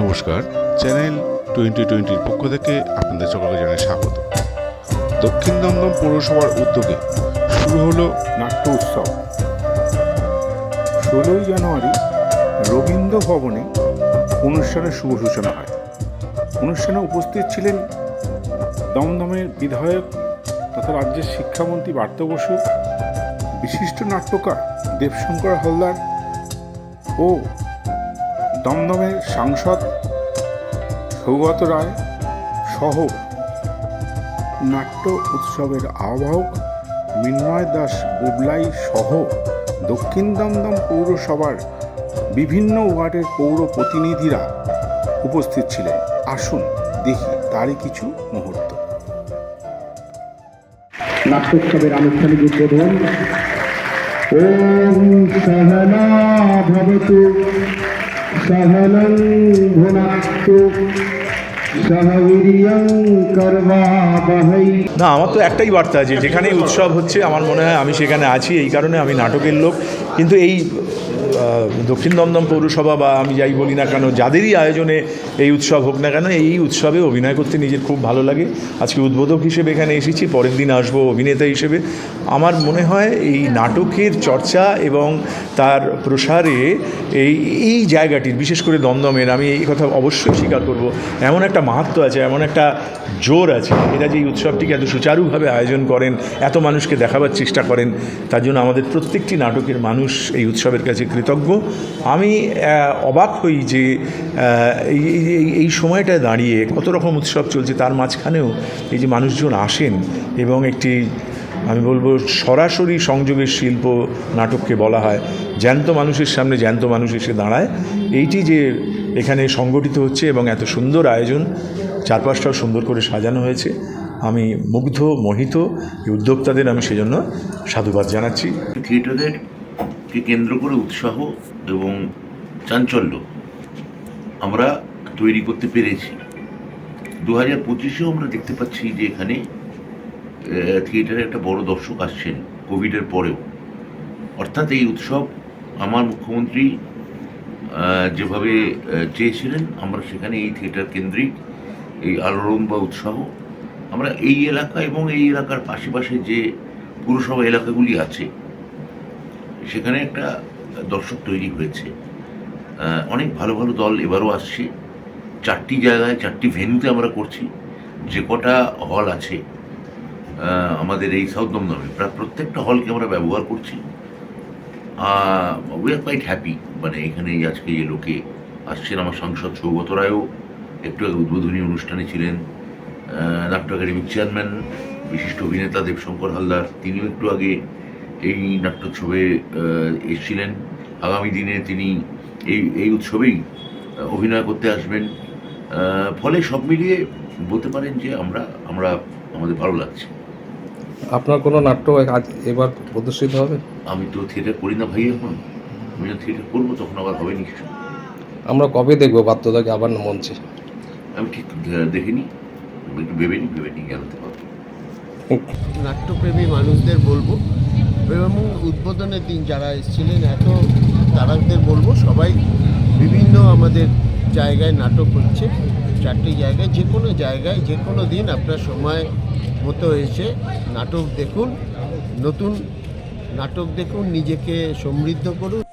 নমস্কার। Channel twenty টোয়েন্টির পক্ষ থেকে আপনাদের সকলকে জানাই স্বাগত। দক্ষিণ দমদম পৌরসভার উদ্যোগে শুরু হলো নাট্য উৎসব। ষোলোই জানুয়ারি রবীন্দ্র ভবনে অনুষ্ঠানের শুভ সূচনা হয়। অনুষ্ঠানে উপস্থিত ছিলেন দমদমের বিধায়ক তথা রাজ্যের শিক্ষামন্ত্রী পার্থ বসু, বিশিষ্ট নাট্যকার দেবশঙ্কর হালদার ও দমদমের সাংসদ সৌগত রায় সহ নাট্য উৎসবের আহ্বায়ক মিন্ময় দাস বুবলাই সহ দক্ষিণ দমদম পৌরসভার বিভিন্ন ওয়ার্ডের পৌর প্রতিনিধিরা উপস্থিত ছিলেন। আসুন দেখি তারই কিছু মুহূর্ত। নাট্যোৎসবের আনুষ্ঠানিক উদ্বোধন। ওম সহনা ভবতু। সহবীর্যং কর্মাবহৈ না, আমার তো একটাই বার্তা আছে যেখানেই উৎসব হচ্ছে, আমার মনে হয় আমি সেখানে আছি, এই কারণে আমি নাটকের লোক। কিন্তু এই দক্ষিণ দমদম পৌরসভা বা আমি যাই বলি না কেন, যাদেরই আয়োজনে এই উৎসব হোক না কেন, এই উৎসবে অভিনয় করতে নিজের খুব ভালো লাগে। আজকে উদ্বোধক হিসেবে এখানে এসেছি, পরের দিন আসব অভিনেতা হিসেবে। আমার মনে হয় এই নাটকের চর্চা এবং তার প্রসারে এই এই জায়গাটির, বিশেষ করে দমদমের, আমি এই কথা অবশ্যই স্বীকার করব, এমন একটা মাহাত্ম আছে, এমন একটা জোর আছে, এরা যে এই উৎসবটিকে এত সুচারুভাবে আয়োজন করেন, এত মানুষকে দেখাবার চেষ্টা করেন, তার জন্য আমাদের প্রত্যেকটি নাটকের মানুষ এই উৎসবের কাছে কৃতজ্ঞ। আমি অবাক হই যে এই সময়টায় দাঁড়িয়ে কত রকম উৎসব চলছে তার মাঝখানেও এই যে মানুষজন আসেন এবং একটি, আমি বলব, সরাসরি সংযোগের শিল্প নাটককে বলা হয়। জ্যান্ত মানুষের সামনে জ্যান্ত মানুষ এসে দাঁড়ায়। এইটি যে এখানে সংগঠিত হচ্ছে এবং এত সুন্দর আয়োজন, চারপাশটাও সুন্দর করে সাজানো হয়েছে। আমি মুগ্ধ, মোহিত উদ্যোক্তাদের আমি সেজন্য সাধুবাদ জানাচ্ছি। থিয়েটারেরকে কেন্দ্র করে উৎসাহ এবং চাঞ্চল্য আমরা তৈরি করতে পেরেছি। দু হাজার পঁচিশেও আমরা দেখতে পাচ্ছি যে এখানে থিয়েটারে একটা বড় দর্শক আসছেন কোভিডের পরেও। অর্থাৎ এই উৎসব আমার মুখ্যমন্ত্রী যেভাবে চেয়েছিলেন, আমরা সেখানে এই থিয়েটার কেন্দ্রিক এই আলোড়ন বা উৎসাহ, আমরা এই এলাকা এবং এই এলাকার পাশে পাশে যে পুরসভা এলাকাগুলি আছে সেখানে একটা দর্শক তৈরি হয়েছে। অনেক ভালো ভালো দল এবারও আসছে। চারটি জায়গায়, চারটি ভেন্যুতে আমরা করছি। যে কটা হল আছে আমাদের এই সাউথ দমদমে প্রায় প্রত্যেকটা হলকে আমরা ব্যবহার করছি। উই আর কোয়াইট হ্যাপি মানে এখানে আজকে যে লোকে আসছেন, আমার সাংসদ সৌগত রায়ও একটু আগে উদ্বোধনী অনুষ্ঠানে ছিলেন। নাট্য একাডেমির চেয়ারম্যান বিশিষ্ট অভিনেতা দেবশঙ্কর হালদার, তিনিও একটু আগে এই নাট্যোৎসবে এসেছিলেন। আগামী দিনে তিনি এই এই উৎসবেই অভিনয় করতে আসবেন। ফলে সব মিলিয়ে বলতে পারেন যে আমরা আমরা আমাদের ভালো লাগছে। আপনার কোনো নাট্য আজ এবার প্রদর্শিত হবে? আমি তো থিয়েটার করি না ভাই এখন। আমি যখন থিয়েটার করব তখন আবার হবে নিশ্চয় আমরা কবে দেখব বাধ্যতাকে আবার না মঞ্চে? আমি ঠিক দেখিনি। একটু ভেবে নিই ভেবে নিই জানাতে পারব নাট্যপ্রেমী মানুষদের বলব এবং উদ্বোধনের দিন যারা এসেছিলেন, এত তারাদের বলব, সবাই বিভিন্ন আমাদের জায়গায় নাটক হচ্ছে, চারটি জায়গায়, যে কোনো জায়গায়, যে কোনো দিন আপনার সময় মতো এসে নাটক দেখুন, নতুন নাটক দেখুন, নিজেকে সমৃদ্ধ করুন।